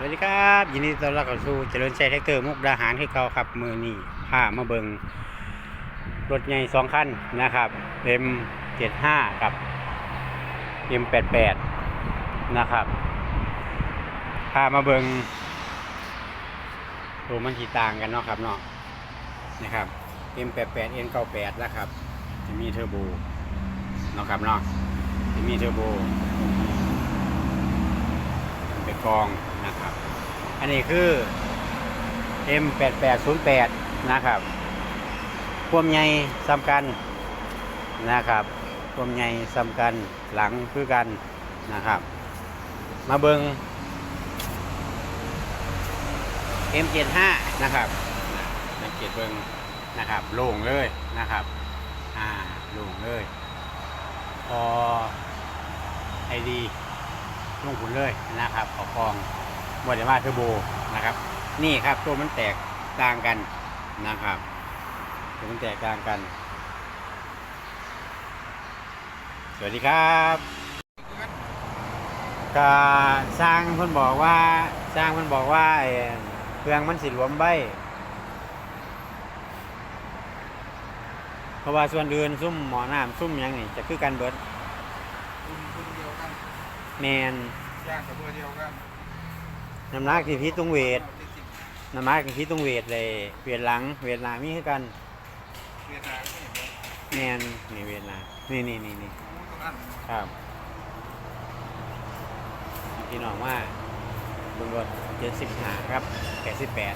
สวัสดีครับยินดีต้อนรับเข้าสู่เจริญชัยแท็กเตอร์มุกดาหารที่เก่าครับมือนี่พามาเบิงรถใหญ่สองคันนะครับ M75 กับ M88 นะครับพามาเบิงตัวมันที่ต่างกันเนาะครับเนาะนะครับ M88 N98 นะครับ จะมีเทอร์โบเนาะครับเนาะจะมีเทอร์โบไปกอง อันนี้คือ M8808 นะครับความใหญ่สำคัญนะครับความใหญ่สำคัญหลังคือกันนะครับ มาเบิง M75 นะครับสังเกตเบิงนะครับโล่งเลยนะครับอ่าโล่งเลยพอไอดีลงทุนเลยนะครับขอกอง บอดมาเทอร์โบนะครับ นี่ครับตัวมันแตกต่างกันนะครับตัวมันแตกต่างกัน สวัสดีครับก็สร้างเพิ่นบอกว่าสร้างเพิ่นบอกว่าไอ้เครื่องมันสิหลวมใบเพราะว่าส่วนอื่นซุ่มหมอน้ำซุ่มหยังนี่จะคือกันเบิดคุณคุณเดียวกันแมนย่างกับเบอร์เดียวกัน น้ำหนักที่พีตรงเวทน้ำหนักที่พีตรงเวทเลย เวทหลัง เวทหลังมีคือกันเวียดนามไม่เห็นเลยแมนนี่เวทหลังนี่นี่นี่นี่ครับพี่น้องว่าบนรถเจ็ดสิบห้าครับแปดสิบแปด